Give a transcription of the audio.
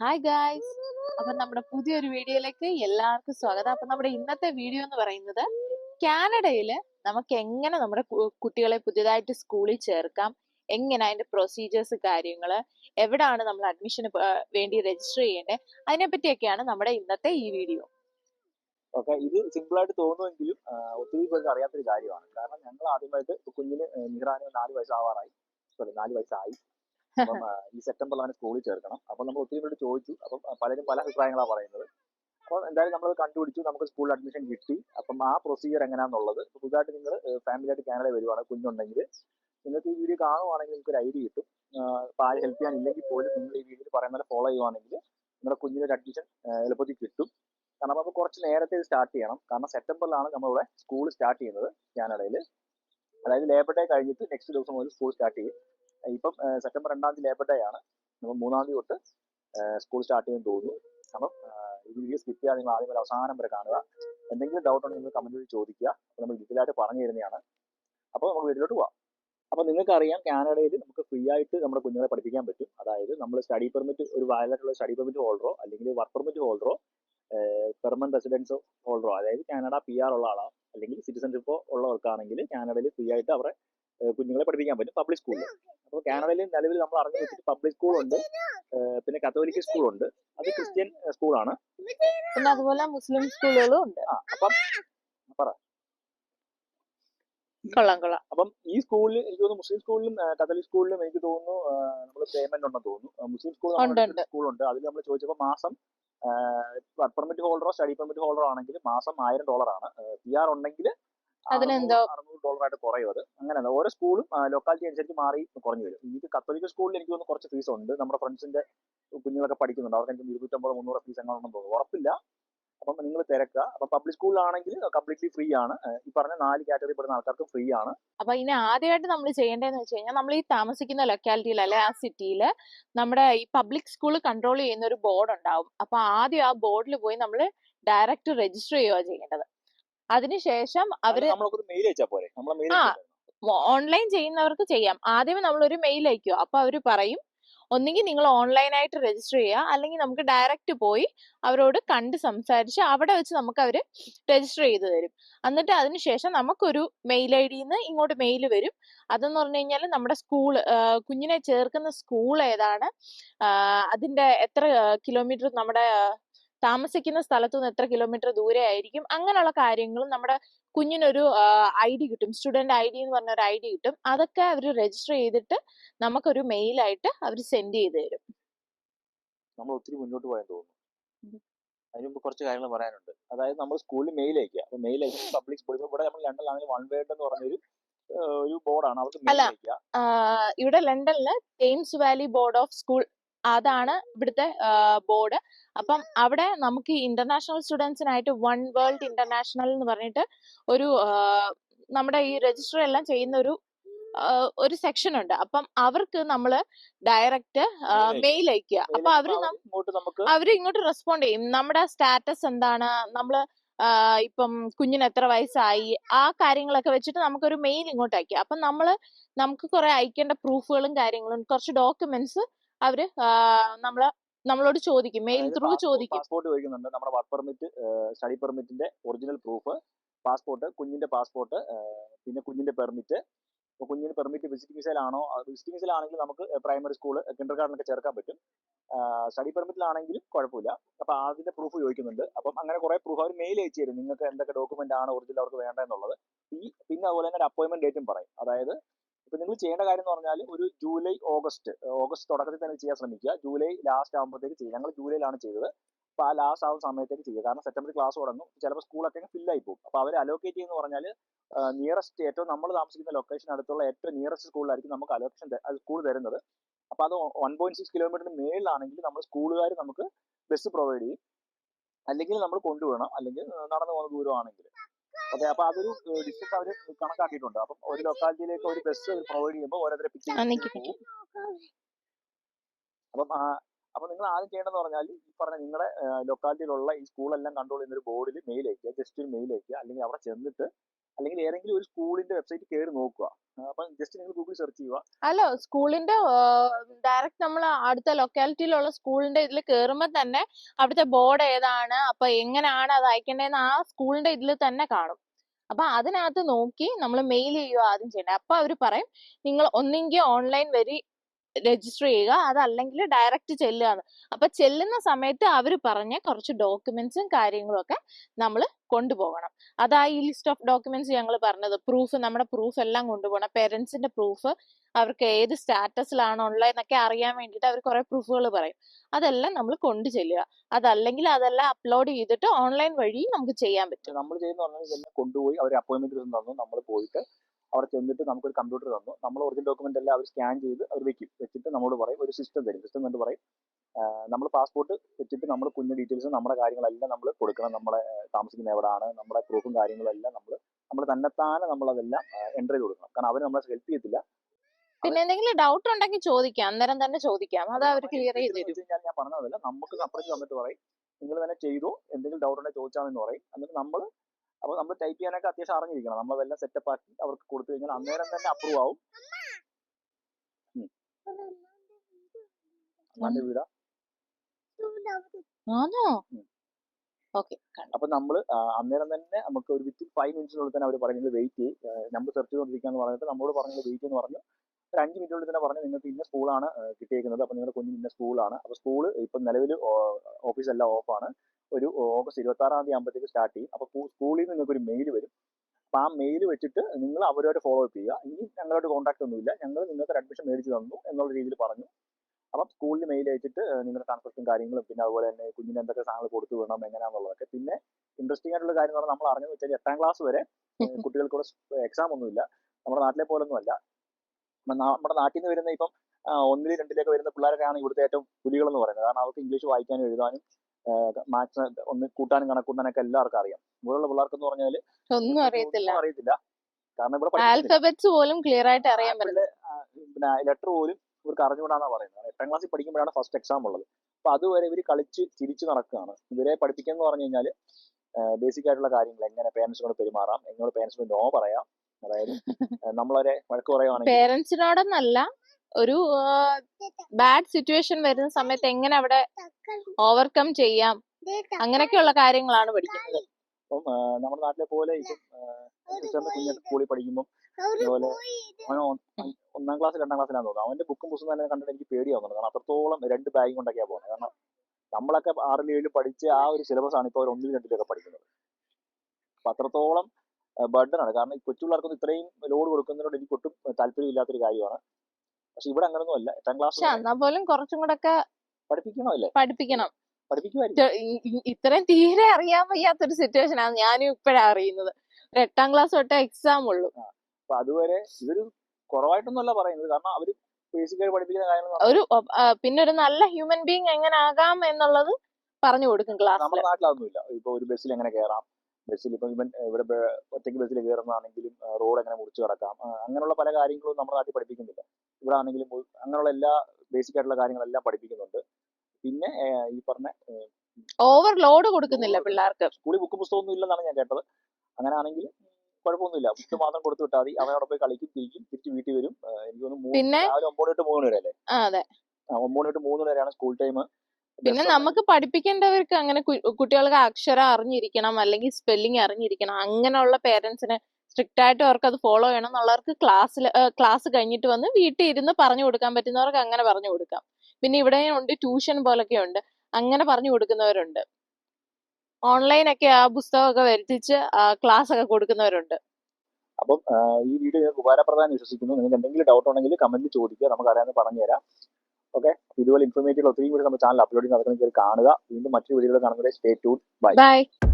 Hi guys അപ്പൊ നമ്മുടെ പുതിയൊരു വീഡിയോയിലേക്ക് എല്ലാവർക്കും സ്വാഗതം. അപ്പൊ നമ്മുടെ ഇന്നത്തെ വീഡിയോ എന്ന് പറയുന്നത് കാനഡയിൽ നമുക്ക് എങ്ങനെ നമ്മുടെ കുട്ടികളെ പുതിയതായിട്ട് സ്കൂളിൽ ചേർക്കാം എങ്ങനെ അതിന്റെ പ്രൊസീജിയേഴ്സ് കാര്യങ്ങൾ എവിടാണ് നമ്മൾ അഡ്മിഷന് വേണ്ടി രജിസ്റ്റർ ചെയ്യേണ്ടത് അതിനെ പറ്റിയൊക്കെയാണ് നമ്മുടെ ഇന്നത്തെ ഈ വീഡിയോ. ഓക്കെ ഇത് സിമ്പിൾ ആയിട്ട് തോന്നുമെങ്കിലും ഒത്തിരി പേർക്ക് അറിയാത്തൊരു കാര്യമാണ്. കാരണം ഞങ്ങൾ ആദ്യമായിട്ട് കുഞ്ഞിന് നിഹ്റാന് നാല് വയസ്സാവാറായി. സോറി നാല് വയസ്സായി. അപ്പം ഈ സെപ്റ്റംബറിൽ അവനെ സ്കൂളിൽ ചേർക്കണം. അപ്പം നമ്മൾ ഒത്തിരി പേരോട് ചോദിച്ചു. അപ്പം പലരും പല അഭിപ്രായങ്ങളാണ് പറയുന്നത്. അപ്പോൾ എന്തായാലും നമ്മൾ കണ്ടുപിടിച്ചു. നമുക്ക് സ്കൂളിൽ അഡ്മിഷൻ കിട്ടി. അപ്പം ആ പ്രൊസീജിയർ എങ്ങനെയാണെന്നുള്ളത് പുതുതായിട്ട് നിങ്ങൾ ഫാമിലി ആയിട്ട് കാനഡ വരുവാണ് കുഞ്ഞുണ്ടെങ്കിൽ നിങ്ങൾക്ക് ഈ വീഡിയോ കാണുവാണെങ്കിൽ നിങ്ങൾക്ക് ഒരു ഐഡിയ കിട്ടും. പാൽ ഹെൽപ്പ് ചെയ്യാൻ ഇല്ലെങ്കിൽ പോലും നിങ്ങൾ ഈ വീഡിയോയിൽ പറയുന്ന പോലെ ഫോളോ ചെയ്യുവാണെങ്കിൽ നിങ്ങളുടെ കുഞ്ഞിന് ഒരു അഡ്മിഷൻ എളുപ്പത്തിൽ കിട്ടും. കാരണം അപ്പോൾ കുറച്ച് നേരത്തെ ഇത് സ്റ്റാർട്ട് ചെയ്യണം. കാരണം സെപ്റ്റംബറിലാണ് നമ്മളിവിടെ സ്കൂൾ സ്റ്റാർട്ട് ചെയ്യുന്നത് കാനഡയിൽ. അതായത് ലേബർ ഡേ കഴിഞ്ഞിട്ട് നെക്സ്റ്റ് ദിവസം മുതൽ സ്കൂൾ സ്റ്റാർട്ട് ചെയ്യും. ഇപ്പം സെപ്റ്റംബർ രണ്ടാം തീയതി ലേബർ ഡേ ആണ് നമ്മൾ മൂന്നാം തീയതി തൊട്ട് സ്കൂൾ സ്റ്റാർട്ട് ചെയ്യാൻ തോന്നുന്നു. അപ്പം ഈ വീഡിയോ സ്കിപ്പ് ചെയ്യാതെ നിങ്ങൾ ആദ്യം അവസാനം വരെ കാണുക. എന്തെങ്കിലും ഡൗട്ട് ഉണ്ടെങ്കിൽ നിങ്ങൾ കമന്റ് വഴി ചോദിക്കുക. അപ്പോൾ നമ്മൾ ഡീറ്റെയിൽ ആയിട്ട് പറഞ്ഞു തരുന്നതാണ്. അപ്പോൾ നമുക്ക് വീട്ടിലോട്ട് പോവാം. അപ്പോൾ നിങ്ങൾക്ക് അറിയാം കാനഡയിൽ നമുക്ക് ഫ്രീ ആയിട്ട് നമ്മുടെ കുഞ്ഞുങ്ങളെ പഠിപ്പിക്കാൻ പറ്റും. അതായത് നമ്മൾ സ്റ്റഡി പെർമിറ്റ് ഒരു വാലിഡായിട്ടുള്ള സ്റ്റഡി പെർമിറ്റ് ഹോൾഡറോ അല്ലെങ്കിൽ വർക്ക് പെർമിറ്റ് ഹോൾഡറോ പെർമനന്റ് റെസിഡൻസ് ഹോൾഡറോ അതായത് കാനഡ പി ആർ ഉള്ള ആളോ അല്ലെങ്കിൽ സിറ്റിസൺഷിപ്പോ ഉള്ളവർക്കാണെങ്കിൽ കാനഡയിൽ ഫ്രീ ആയിട്ട് അവരെ കുഞ്ഞുങ്ങളെ പഠിപ്പിക്കാൻ പറ്റും പബ്ലിക് സ്കൂളിൽ അപ്പോൾ കാനഡയിൽ നിലവിൽ നമ്മൾ അറിഞ്ഞു വെച്ചിട്ട് പബ്ലിക് സ്കൂളുണ്ട് പിന്നെ കത്തോലിക്ക സ്കൂളുണ്ട് അത് ക്രിസ്ത്യൻ സ്കൂളാണ് പിന്നെ അതുപോലെ മുസ്ലിം സ്കൂളുകളും ഉണ്ട്. അപ്പം കൊള്ളാം കൊള്ളാം. അപ്പം ഈ സ്കൂളിൽ എനിക്ക് തോന്നുന്നു മുസ്ലിം സ്കൂളിലും കത്തോലിക് സ്കൂളിലും എനിക്ക് തോന്നുന്നു നമ്മൾ പേയ്മെന്റ് ഉണ്ടെന്ന് തോന്നുന്നു. Muslim school. സ്കൂളുണ്ട് അതിൽ നമ്മൾ ചോദിച്ചപ്പോൾ മാസം പെർമിറ്റ് ഹോൾഡറോ സ്റ്റഡി പെർമിറ്റ് ഹോൾഡറോ ആണെങ്കിൽ മാസം ആയിരം ഡോളർ ആണ്. പി ആർ ഉണ്ടെങ്കിൽ അറുന്നൂറ് ഡോളർ ആയിട്ട് കുറയും അത്. അങ്ങനെ ഓരോ സ്കൂളും ലൊക്കാലിറ്റി അനുസരിച്ച് മാറി കുറഞ്ഞു വരും. എനിക്ക് കത്തോലിക്ക സ്കൂളിൽ എനിക്ക് തോന്നുന്നു കുറച്ച് ഫീസ് ഉണ്ട്. നമ്മുടെ ഫ്രണ്ട്സിന്റെ കുഞ്ഞുങ്ങളൊക്കെ പഠിക്കുന്നുണ്ട്. അവർക്ക് എനിക്ക് ഇരുന്നൂറ്റമ്പത് മുന്നൂറ് ഫീസ് എങ്ങനെയാണെന്ന് തോന്നുന്നു. ഉറപ്പില്ല. അപ്പം നിങ്ങൾ തിരക്കുക. അപ്പം പബ്ലിക് സ്കൂളിലാണെങ്കിൽ കംപ്ലീറ്റ്ലി ഫ്രീ ആണ്. ഈ പറഞ്ഞ നാല് കാറ്റഗറി പെടുന്ന ആൾക്കാർക്ക് ഫ്രീ ആണ്. അപ്പൊ ഇനി ആദ്യമായിട്ട് നമ്മൾ ചെയ്യേണ്ടതെന്ന് വെച്ച് കഴിഞ്ഞാൽ നമ്മൾ ഈ താമസിക്കുന്ന ലൊക്കാലിറ്റിയിൽ അല്ലെ ആ സിറ്റിയിൽ നമ്മുടെ ഈ പബ്ലിക് സ്കൂൾ കൺട്രോൾ ചെയ്യുന്ന ഒരു ബോർഡ് ഉണ്ടാവും. അപ്പൊ ആദ്യം ആ ബോർഡിൽ പോയി നമ്മൾ ഡയറക്റ്റ് രജിസ്റ്റർ ചെയ്യുക ചെയ്യേണ്ടത്. അതിനുശേഷം അവർ മെയിൽ അയച്ചാൽ പോരെ? ആ. ഓൺലൈൻ ചെയ്യുന്നവർക്ക് ചെയ്യാം. ആദ്യമേ നമ്മൾ ഒരു മെയിൽ അയക്കുക അപ്പൊ അവർ പറയും ഒന്നുകിൽ നിങ്ങൾ ഓൺലൈനായിട്ട് രജിസ്റ്റർ ചെയ്യുക അല്ലെങ്കിൽ നമുക്ക് ഡയറക്റ്റ് പോയി അവരോട് കണ്ട് സംസാരിച്ച് അവിടെ വെച്ച് നമുക്ക് അവർ രജിസ്റ്റർ ചെയ്ത് തരും. എന്നിട്ട് അതിനുശേഷം നമുക്കൊരു മെയിൽ ഐ ഡിയിൽ നിന്ന് ഇങ്ങോട്ട് മെയിൽ വരും. അതെന്ന് പറഞ്ഞു കഴിഞ്ഞാൽ നമ്മുടെ സ്കൂൾ കുഞ്ഞിനെ ചേർക്കുന്ന സ്കൂൾ ഏതാണ്? അതിന്റെ എത്ര കിലോമീറ്റർ നമ്മുടെ താമസിക്കുന്ന സ്ഥലത്തു നിന്ന് എത്ര കിലോമീറ്റർ ദൂരെ ആയിരിക്കും? അങ്ങനെയുള്ള കാര്യങ്ങളും നമ്മുടെ കുഞ്ഞിനൊരു ഐ ഡി കിട്ടും. സ്റ്റുഡന്റ് ഐ ഡി എന്ന് പറഞ്ഞ ഒരു ഐ ഡി കിട്ടും. അതൊക്കെ അവർ രജിസ്റ്റർ ചെയ്തിട്ട് നമുക്കൊരു മെയിലായിട്ട് അവർ സെൻഡ് ചെയ്ത് തരും. നമ്മൾ ഒത്തിരി മുന്നോട്ട് പോയെന്ന് തോന്നുന്നു. അതിന് മുമ്പ് കുറച്ച് കാര്യങ്ങൾ പറയാനുണ്ട്. അതായത് നമ്മൾ സ്കൂളിൽ മെയിൽ അയക്കുക. അപ്പൊ മെയിൽ അയക്കുക പബ്ലിക് സ്കൂളിൽ ഇവിടെ നമ്മൾ ലണ്ടനിലാണെങ്കിൽ വൺ വേർഡ് എന്ന് പറഞ്ഞൊരു ഒരു ബോർഡാണ് അവർക്ക് മെയിൽ. അയക്കുക. ഇവിടെ ലണ്ടനിൽ Thames valley board of school അതാണ് ഇവിടുത്തെ ബോർഡ്. അപ്പം അവിടെ നമുക്ക് ഇന്റർനാഷണൽ സ്റ്റുഡൻസിനായിട്ട് വൺ വേൾഡ് ഇന്റർനാഷണൽ എന്ന് പറഞ്ഞിട്ട് ഒരു നമ്മുടെ ഈ രജിസ്റ്റർ എല്ലാം ചെയ്യുന്ന ഒരു ഒരു സെക്ഷൻ ഉണ്ട്. അപ്പം അവർക്ക് നമ്മൾ ഡയറക്റ്റ് മെയിൽ അയക്കുക. അപ്പൊ അവർ അവർ ഇങ്ങോട്ട് റെസ്പോണ്ട് ചെയ്യും. നമ്മുടെ സ്റ്റാറ്റസ് എന്താണ്? നമ്മൾ ഇപ്പം കുഞ്ഞിന് എത്ര വയസ്സായി? ആ കാര്യങ്ങളൊക്കെ വെച്ചിട്ട് നമുക്കൊരു മെയിൽ ഇങ്ങോട്ട് അയക്കാം അപ്പം നമ്മൾ നമുക്ക് കുറെ അയക്കേണ്ട പ്രൂഫുകളും കാര്യങ്ങളും കുറച്ച് ഡോക്യുമെന്റ്സ് അവർ നമ്മളെ നമ്മളോട് ചോദിക്കും. മെയിൽ ത്രൂ ചോദിക്കും. പാസ്പോർട്ട് ചോദിക്കുന്നുണ്ട്. നമ്മുടെ വർക്ക് പെർമിറ്റ് സ്റ്റഡി പെർമിറ്റിന്റെ ഒറിജിനൽ പ്രൂഫ് പാസ്പോർട്ട് കുഞ്ഞിന്റെ പാസ്പോർട്ട് പിന്നെ കുഞ്ഞിന്റെ പെർമിറ്റ്. ഇപ്പൊ കുഞ്ഞിന് പെർമിറ്റ് വിസിറ്റിംഗ് വിസയിലാണോ വിസിറ്റിംഗ് വിസയിലാണെങ്കിൽ നമുക്ക് പ്രൈമറി സ്കൂൾ കിൻഡർ ഗാർഡനൊക്കെ ചേർക്കാൻ പറ്റും. സ്റ്റഡി പെർമിറ്റിലാണെങ്കിലും കുഴപ്പമില്ല. അപ്പൊ അതിന്റെ പ്രൂഫ് ചോദിക്കുന്നുണ്ട്. അപ്പം അങ്ങനെ കുറെ പ്രൂഫ് അവർ മെയിൽ അയച്ചു തരും നിങ്ങൾക്ക് എന്തൊക്കെ ഡോക്യുമെന്റ് ആണ് ഒറിജിനൽ അവർക്ക് വേണ്ടതെന്നുള്ളത്. ഈ പിന്നെ അതുപോലെ തന്നെ ഒരു അപ്പോയിന്റ്മെന്റ് ഡേറ്റും പറയും. അതായത് ഇപ്പൊ നിങ്ങൾ ചെയ്യേണ്ട കാര്യം എന്ന് പറഞ്ഞാൽ ഒരു ജൂലൈ ഓഗസ്റ്റ് ഓഗസ്റ്റ് തുടക്കത്തിൽ തന്നെ ചെയ്യാൻ ശ്രമിക്കുക. ജൂലൈ ലാസ്റ്റ് ആകുമ്പോഴത്തേക്ക് ചെയ്യുക. ഞങ്ങൾ ജൂലൈയിലാണ് ചെയ്തത്. അപ്പൊ ആ ലാസ്റ്റ് ആവുന്ന സമയത്തേക്ക് ചെയ്യുക. കാരണം സെപ്റ്റംബർ ക്ലാസ് തുടങ്ങും. ചിലപ്പോൾ സ്കൂളൊക്കെ ഫില്ലായി പോകും. അപ്പൊ അവർ അലോക്കേറ്റ് ചെയ്യുന്ന പറഞ്ഞാൽ നിയറസ്റ്റ് ഏറ്റവും നമ്മൾ താമസിക്കുന്ന ലൊക്കേഷൻ അടുത്തുള്ള ഏറ്റവും നിയറസ്റ്റ് സ്കൂളിലായിരിക്കും നമുക്ക് അലോക്കേഷൻ സ്കൂൾ തരുന്നത്. അപ്പൊ അത് വൺ പോയിന്റ് സിക്സ് കിലോമീറ്ററിന് മേളിലാണെങ്കിൽ നമ്മൾ സ്കൂളുകാർ നമുക്ക് ബസ് പ്രൊവൈഡ് ചെയ്യും. അല്ലെങ്കിൽ നമ്മൾ കൊണ്ടുപോകണം അല്ലെങ്കിൽ നടന്നു പോകുന്ന ദൂരമാണെങ്കിൽ. അതെ അപ്പൊ അതൊരു ഡിസ്റ്റൻസ് അവർ കണക്കാക്കിയിട്ടുണ്ട്. അപ്പം ഒരു ലൊക്കാലിറ്റിയിലേക്ക് ഒരു ബസ് പ്രൊവൈഡ് ചെയ്യുമ്പോൾ ഓരോരുത്തരെ പിക്ക് പോകും അപ്പം ആ അപ്പൊ നിങ്ങൾ ആദ്യം ചെയ്യേണ്ടതെന്ന് പറഞ്ഞാൽ ഈ പറഞ്ഞ നിങ്ങളുടെ ലൊക്കാലിറ്റിയിലുള്ള ഈ സ്കൂളെല്ലാം കൺട്രോൾ ചെയ്യുന്ന ഒരു ബോർഡിൽ മെയിൽ അയക്കുക. ജസ്റ്റ് ഒരു മെയിൽ അയക്കുക. അല്ലെങ്കിൽ അവിടെ ചെന്നിട്ട് അല്ലെങ്കിൽ ഏതെങ്കിലും ഒരു സ്കൂളിന്റെ വെബ്സൈറ്റ് കയറി നോക്കുക. അപ്പൊ ജസ്റ്റ് നിങ്ങൾ ഗൂഗിൾ സെർച്ച് ചെയ്യുക. അല്ല സ്കൂളിന്റെ ഡയറക്റ്റ് നമ്മൾ അടുത്ത ലൊക്കാലിറ്റിയിലുള്ള സ്കൂളിന്റെ ഇതിൽ കയറുമ്പോൾ തന്നെ അവിടുത്തെ ബോർഡ് ഏതാണ് അപ്പൊ എങ്ങനെയാണ് അത് അയക്കേണ്ടതെന്ന് ആ സ്കൂളിന്റെ ഇതിൽ തന്നെ കാണും. അപ്പൊ അതിനകത്ത് നോക്കി നമ്മൾ മെയിൽ ചെയ്യുക ആദ്യം ചെയ്യണം. അപ്പൊ അവർ പറയും നിങ്ങൾ ഒന്നെങ്കിൽ ഓൺലൈൻ വഴി രജിസ്റ്റർ ചെയ്യുക അതല്ലെങ്കിൽ ഡയറക്റ്റ് ചെല്ലുകയാണ്. അപ്പൊ ചെല്ലുന്ന സമയത്ത് അവർ പറഞ്ഞ കുറച്ച് ഡോക്യുമെന്റ്സും കാര്യങ്ങളും ഒക്കെ നമ്മൾ കൊണ്ടുപോകണം. അതാ ഈ ലിസ്റ്റ് ഓഫ് ഡോക്യുമെന്റ്സ് ഞങ്ങൾ പറഞ്ഞത്. പ്രൂഫ് നമ്മുടെ പ്രൂഫ് എല്ലാം കൊണ്ടുപോകണം. പേരൻസിന്റെ പ്രൂഫ് അവർക്ക് ഏത് സ്റ്റാറ്റസിലാണോ ഉള്ളതെന്നൊക്കെ അറിയാൻ വേണ്ടിയിട്ട് അവർ കുറെ പ്രൂഫുകൾ പറയും. അതെല്ലാം നമ്മൾ കൊണ്ടു ചെല്ലുക. അതല്ലെങ്കിൽ അതെല്ലാം അപ്ലോഡ് ചെയ്തിട്ട് ഓൺലൈൻ വഴി നമുക്ക് ചെയ്യാൻ പറ്റും. നമ്മൾ ചെയ്യുന്ന കൊണ്ടുപോയി അവർ അപ്പോയിന്റ്മെന്റ് നമ്മൾ പോയിട്ട് അവിടെ ചെന്നിട്ട് നമുക്കൊരു കമ്പ്യൂട്ടർ തന്നു. നമ്മൾ ഒറിജിനൽ ഡോക്യുമെന്റ് എല്ലാം അവർ സ്കാൻ ചെയ്ത് അവർ വെക്കും. വെച്ചിട്ട് നമ്മളോട് പറയും ഒരു സിസ്റ്റം തരും. സിസ്റ്റം എന്ന് പറയും നമ്മൾ പാസ്പോർട്ട് വെച്ചിട്ട് നമ്മൾ കുഞ്ഞു ഡീറ്റെയിൽസ് നമ്മുടെ കാര്യങ്ങളെല്ലാം നമ്മൾ കൊടുക്കണം. നമ്മളെ താമസിക്കുന്ന എവിടെയാണ് നമ്മുടെ പ്രൂഫും കാര്യങ്ങളും എല്ലാം നമ്മൾ നമ്മൾ തന്നെത്താനെ നമ്മളതെല്ലാം എന്റർ ചെയ്ത് കൊടുക്കണം. കാരണം അവർ നമ്മളെ ഹെൽപ്പ് ചെയ്യത്തില്ല. പിന്നെ എന്തെങ്കിലും ഡൗട്ട് ഉണ്ടെങ്കിൽ ചോദിക്കാം. അന്നേരം തന്നെ ചോദിക്കാം. അത് അവർ ക്ലിയർ ചെയ്ത് തരും. ഞാൻ പറഞ്ഞതല്ല. നമുക്ക് അപ്പുറത്ത് വന്നിട്ട് പറയും. നിങ്ങൾ തന്നെ ചെയ്തു? എന്തെങ്കിലും ഡൗട്ട് ഉണ്ടെങ്കിൽ ചോദിച്ചാൽ എന്ന് പറയും. എന്നിട്ട് നമ്മൾ അപ്പോൾ നമ്മൾ ടൈപ്പ് ചെയ്യാനൊക്കെ അത്യാവശ്യം അറിഞ്ഞിരിക്കണം. നമ്മളെല്ലാം സെറ്റപ്പ് ആക്കി അവർക്ക് കൊടുത്തു കഴിഞ്ഞാൽ അന്നേരം തന്നെ അപ്രൂവ് ആവും. അന്നാന്റെ വീടാ? ആണോ ഉം. ഓക്കെ അപ്പൊ നമ്മൾ അന്നേരം തന്നെ നമുക്ക് ഒരു വിത്തിൻ ഫൈവ് മിനിറ്റ്സിനുള്ളിൽ തന്നെ അവർ പറയുന്നത് വെയിറ്റ് നമ്പർ സെർച്ച് ചെയ്തോണ്ടിരിക്കാന്ന് പറഞ്ഞിട്ട് നമ്മളോട് പറഞ്ഞത് വെയിറ്റ് എന്ന് പറഞ്ഞു. ഒരു അഞ്ച് മിനിറ്റുള്ളിൽ തന്നെ പറഞ്ഞു നിങ്ങൾക്ക് ഇന്ന സ്കൂളാണ് കിട്ടിയിരിക്കുന്നത് അപ്പൊ നിങ്ങളുടെ കുഞ്ഞിന് ഇന്ന സ്കൂളാണ് അപ്പൊ സ്കൂൾ ഇപ്പൊ നിലവിൽ ഓഫീസ് എല്ലാം ആണ്. ഒരു ഓഗസ്റ്റ് ഇരുപത്തി ആറാം തീയതി ആകുമ്പോഴത്തേക്ക് സ്റ്റാർട്ട് ചെയ്യും. അപ്പൊ സ്കൂളിൽ നിന്ന് നിങ്ങൾക്ക് ഒരു മെയിൽ വരും. അപ്പൊ ആ മെയിൽ വെച്ചിട്ട് നിങ്ങൾ അവരുമായിട്ട് ഫോളോ അപ്പ് ചെയ്യുക. ഇനി ഞങ്ങളോട് കോൺടാക്ട് ഒന്നുമില്ല ഞങ്ങൾ നിങ്ങൾക്ക് അഡ്മിഷൻ മേടിച്ച് തന്നു എന്നുള്ള രീതിയിൽ പറഞ്ഞു. അപ്പം സ്കൂളിൽ മെയിൽ അയച്ചിട്ട് നിങ്ങളുടെ ട്രാൻസ്ഫർട്ടും കാര്യങ്ങളും പിന്നെ അതുപോലെ തന്നെ കുഞ്ഞിന് എന്തൊക്കെ സാധനങ്ങൾ കൊടുത്തു വേണം എങ്ങനെയാണെന്നുള്ളതൊക്കെ പിന്നെ ഇൻട്രസ്റ്റിംഗ് ആയിട്ടുള്ള കാര്യം എന്ന് പറഞ്ഞാൽ നമ്മൾ അറിഞ്ഞെന്ന് വെച്ചാൽ എട്ടാം ക്ലാസ് വരെ കുട്ടികൾക്ക് കുട്ടികൾക്കൂടെ എക്സാം ഒന്നുമില്ല. നമ്മുടെ നാട്ടിലെ പോലൊന്നും അല്ല. നമ്മ നാ- നമ്മുടെ നാട്ടിൽ നിന്ന് വരുന്ന ഇപ്പം ഒന്നിൽ ഒന്നിൽ രണ്ടിലേക്ക് വരുന്ന പിള്ളേരൊക്കെയാണ് ഇവിടുത്തെ ഏറ്റവും പുലികൾ എന്ന് പറയുന്നത്. കാരണം അവർക്ക് ഇംഗ്ലീഷ് വായിക്കാനും എഴുതാനും മാത്സ് ഒന്ന് കൂട്ടാനും കണക്കൂട്ടാനൊക്കെ എല്ലാവർക്കും അറിയാം. ഇവിടെയുള്ള പിള്ളേർക്ക് എന്ന് പറഞ്ഞാൽ ഒന്നും അറിയത്തില്ല. അറിയത്തില്ല. കാരണം ഇവിടെ. ആൽഫബറ്റ്സ് പോലും ക്ലിയർ ആയിട്ട് അറിയാൻ പറ്റില്ല. പിന്നെ ലെറ്റർ പോലും ഇവർക്ക് അറിഞ്ഞുകൂടാന്നാ പറയുന്നത്. എട്ടാം ക്ലാസ്സിൽ പഠിക്കുമ്പോഴാണ് ഫസ്റ്റ് എക്സാം ഉള്ളത്. അപ്പൊ അതുവരെ ഇവർ കളിച്ച് തിരിച്ചു നടക്കുകയാണ്. ഇവരെ പഠിപ്പിക്കുക എന്ന് പറഞ്ഞു കഴിഞ്ഞാൽ ബേസിക് ആയിട്ടുള്ള കാര്യങ്ങൾ എങ്ങനെ പേരൻസിനോട് പെരുമാറാം എങ്ങനെ പേരൻസിനോട് നോ പറയാം. അതായത് നമ്മളൊരു വഴക്ക് പറയുവാണെങ്കിൽ പേരൻസിനോടൊന്നല്ല ഒരു ബാഡ് സിറ്റുവേഷൻ വരുന്ന സമയത്ത് എങ്ങനെ അവിടെ ഓവർകം ചെയ്യാം? അങ്ങനെയൊക്കെയുള്ള കാര്യങ്ങളാണ് പഠിക്കുന്നത്. ഇപ്പം നമ്മുടെ നാട്ടിലെ പോലെ ഇപ്പം കുഞ്ഞൊക്കെ സ്കൂളിൽ പഠിക്കുമ്പോൾ അതുപോലെ അവന് ഒന്നാം ക്ലാസ് രണ്ടാം ക്ലാസ്സിലാന്ന് തോന്നുന്നു. അവന്റെ ബുക്കും പുസ്തകം തന്നെ കണ്ടിട്ട് എനിക്ക് പേടിയാവുന്നുണ്ട് കാരണം അത്രത്തോളം രണ്ട് ബാഗും കൊണ്ടൊക്കെയാ പോകുന്നത്. കാരണം നമ്മളൊക്കെ ആറിലേഴിൽ ഏഴിലും പഠിച്ച ആ ഒരു സിലബസ് ആണ് ഇപ്പോൾ അവർ ഒന്നിലും രണ്ടിലൊക്കെ പഠിക്കുന്നത്. അപ്പൊ അത്രത്തോളം ബർഡൻ ആണ്. കാരണം ഈ കൊച്ചുപിള്ളേർക്കൊന്നും ഇത്രയും ലോഡ് കൊടുക്കുന്നതിനോട് എനിക്ക് ഒട്ടും താല്പര്യമില്ലാത്തൊരു കാര്യമാണ്. പക്ഷെ ഇവിടെ അങ്ങനൊന്നും അല്ല. എട്ടാം ക്ലാസ് എന്നാ പോലും കുറച്ചും കൂടെ ഒക്കെ പഠിപ്പിക്കണമല്ലേ? പഠിപ്പിക്കണം. ഇത്രയും തീരെ അറിയാൻ വയ്യാത്തൊരു സിറ്റുവേഷൻ ആണ് ഞാനും ഇപ്പഴാ അറിയുന്നത്. എട്ടാം ക്ലാസ് തൊട്ടേ എക്സാം ഉള്ളൂ. അപ്പൊ അതുവരെ ഇതൊരു കുറവായിട്ടൊന്നുമല്ല പറയുന്നത്. കാരണം അവർ ബേസിക്കായി പഠിപ്പിക്കുന്ന കാര്യങ്ങൾ ഒരു പിന്നെ ഒരു നല്ല ഹ്യൂമൻ ബീങ് എങ്ങനെ ആകാം എന്നുള്ളത് പറഞ്ഞു കൊടുക്കും ക്ലാസ് നമ്മുടെ നാട്ടിലൊന്നുമില്ല ഇപ്പൊ ഒരു ബസ്സിൽ എങ്ങനെ കയറാം ബസ്സിൽ ഇപ്പൊ ഇവൻ ഇവിടെ ഒറ്റയ്ക്ക് ബസ്സിൽ കയറുന്നതാണെങ്കിലും റോഡ് എങ്ങനെ മുറിച്ചു കിടക്കാം അങ്ങനെയുള്ള പല കാര്യങ്ങളും നമ്മുടെ നാട്ടിൽ പഠിപ്പിക്കുന്നില്ല. ഇവിടെ ആണെങ്കിലും അങ്ങനെയുള്ള എല്ലാ ബേസിക് ആയിട്ടുള്ള കാര്യങ്ങളെല്ലാം പഠിപ്പിക്കുന്നുണ്ട്. പിന്നെ ഈ പറഞ്ഞ ഓവർലോഡ് കൊടുക്കുന്നില്ല പിള്ളേർക്ക്. സ്കൂളിൽ ബുക്ക് പുസ്തകമൊന്നും ഇല്ലെന്നാണ് ഞാൻ കേട്ടത്. അങ്ങനെ ആണെങ്കിൽ കുഴപ്പമൊന്നുമില്ല. ബുക്ക് മാത്രം കൊടുത്തു വിട്ടാൽ മതി. അവനോട് പോയി കളിക്കും തിരിക്കും തിരിച്ച് വീട്ടിൽ വരും. എനിക്ക് തോന്നുന്നു രാവിലെ ഒമ്പത് തൊട്ട് മൂന്ന് വരെ അല്ലേ ഒമ്പത് തൊട്ട് മൂന്ന് വരെയാണ് സ്കൂൾ ടൈം പിന്നെ നമുക്ക് പഠിപ്പിക്കേണ്ടവർക്ക് അങ്ങനെ കുട്ടികൾക്ക് അക്ഷരം അറിഞ്ഞിരിക്കണം അല്ലെങ്കിൽ സ്പെല്ലിംഗ് അറിഞ്ഞിരിക്കണം അങ്ങനെയുള്ള പേരൻസിന് സ്ട്രിക്റ്റ് ആയിട്ട് അവർക്ക് അത് ഫോളോ ചെയ്യണം എന്നുള്ളവർക്ക് ക്ലാസ്സിൽ ക്ലാസ് കഴിഞ്ഞിട്ട് വന്ന് വീട്ടിൽ ഇരുന്ന് പറഞ്ഞു കൊടുക്കാൻ പറ്റുന്നവർക്ക് അങ്ങനെ പറഞ്ഞു കൊടുക്കാം. പിന്നെ ഇവിടെ ഉണ്ട് ട്യൂഷൻ പോലൊക്കെ ഉണ്ട്. അങ്ങനെ പറഞ്ഞു കൊടുക്കുന്നവരുണ്ട്. ഓൺലൈൻ ഒക്കെ ആ പുസ്തകമൊക്കെ വരുത്തിച്ച് ക്ലാസ് ഒക്കെ കൊടുക്കുന്നവരുണ്ട്. അപ്പം ഈ വീഡിയോ ഉപകാരപ്രദമായി വിശ്വസിക്കുന്നു. നിങ്ങൾക്ക് എന്തെങ്കിലും ഡൗട്ട് ഉണ്ടെങ്കിൽ കമന്റിൽ ചോദിക്കുക. നമുക്ക് അറിയാമെന്ന് പറഞ്ഞു തരാം ഓക്കെ ഇതുപോലെ ഇൻഫോർമേറ്റീവ് ഒത്തിരി കൂടി നമ്മുടെ ചാനൽ അപ്ലോഡ് ചെയ്ത് നടക്കുന്ന കാണുക. വീണ്ടും മറ്റൊരു വീഡിയോകൾ കാണുന്നത് സ്റ്റേ ട്യൂൺ ബൈ ബൈ